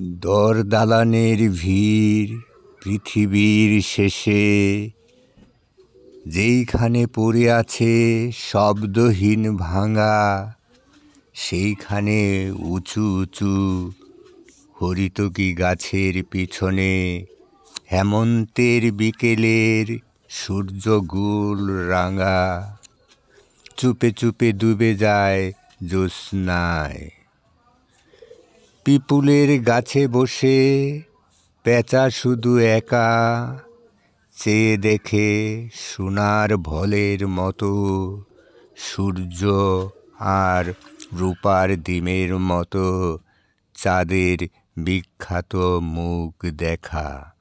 দর দালানের ভিড় পৃথিবীর শেষে। যেইখানে পড়ে আছে শব্দহীন ভাঙা, সেইখানে উঁচু উঁচু হরিতকি গাছের পিছনে হেমন্তের বিকেলের সূর্য গোল রাঙা। চুপে চুপে ডুবে যায় জ্যোৎস্নায়। পিপুলের গাছে বসে, পেঁচা শুধু একা, চেয়ে দেখে সোনার ভলের মতো, সূর্য আর রূপার ডিমের মতো, চাঁদের বিখ্যাত মুখ দেখা।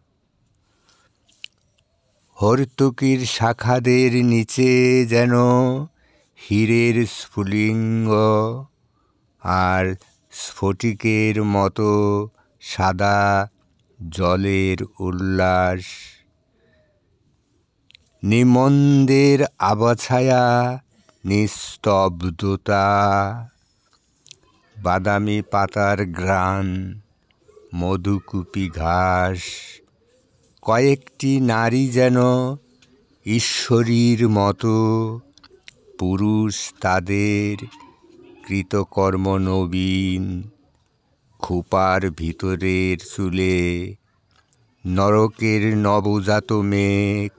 হর্তুকির শাখাদের নিচে যেন হীরের স্ফুলিঙ্গ আর স্ফটিকের মতো সাদা জলের উল্লাস। নিমন্দের আবাছায়া, নিস্তব্ধতা। বাদামি পাতার গ্রান মধুকুপি ঘাস। কয়েকটি নারী যেন ঈশ্বরীর মতো, পুরুষ তাদের কৃতকর্ম নবীন। খোপার ভিতরের চুলে নরকের নবজাত মেঘ,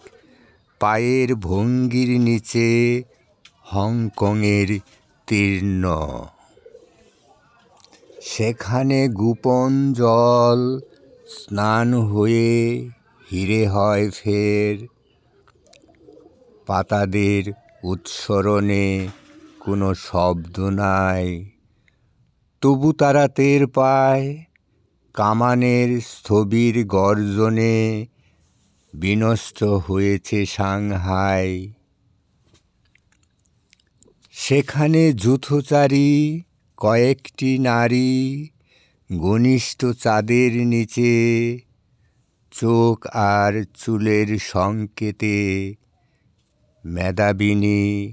পায়ের ভঙ্গির নিচে হংকংয়ের তীর্ণ। সেখানে গোপন জল স্নান হয়ে হিরে হয় ফের। পাতাদের উৎসরণে কোনো শব্দ নাই। তবু তারা টের পায়, কামানের স্থবির গর্জনে বিনষ্ট হয়েছে সাংহাই। সেখানে যুথচারী, কয়েকটি নারী ঘনিষ্ঠ চাঁদের নিচে চোখ আর চুলের সংকেতে মেধাবিনী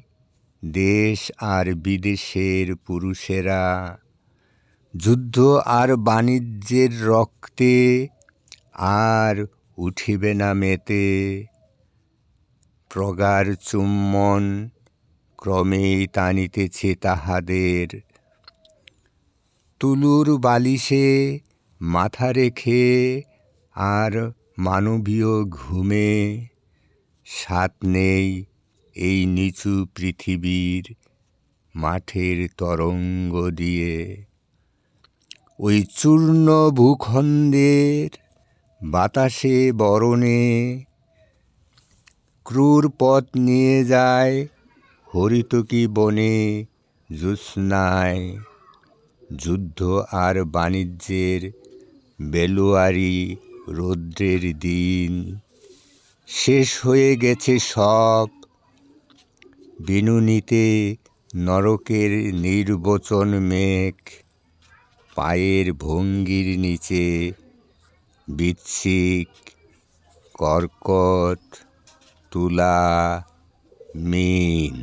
দেশ আর বিদেশের পুরুষেরা, যুদ্ধ আর বাণিজ্যের রক্তে আর উঠিবে না মেতে। প্রগাঢ় চুম্বন ক্রমেই টানিতেছে তাহাদের। তুলুর বালিশে মাথা রেখে আর মানবীয় ঘুমে সাত নেই এই নিচু পৃথিবীর মাঠের তরঙ্গ দিয়ে, ওই চূর্ণ ভূখণ্ডের বাতাসে বরণে ক্রূর পথ নিয়ে যায় হরিতকি বনে জ্যোৎস্নায়। যুদ্ধ আর বাণিজ্যের বেলোয়ারি রৌদ্রের দিন, শেষ হয়ে গেছে সব বিনুনিতে নরকের নির্বচন মেঘ পায়ের ভঙ্গির নিচে বিচ্ছিক কর্কট তুলা মিন।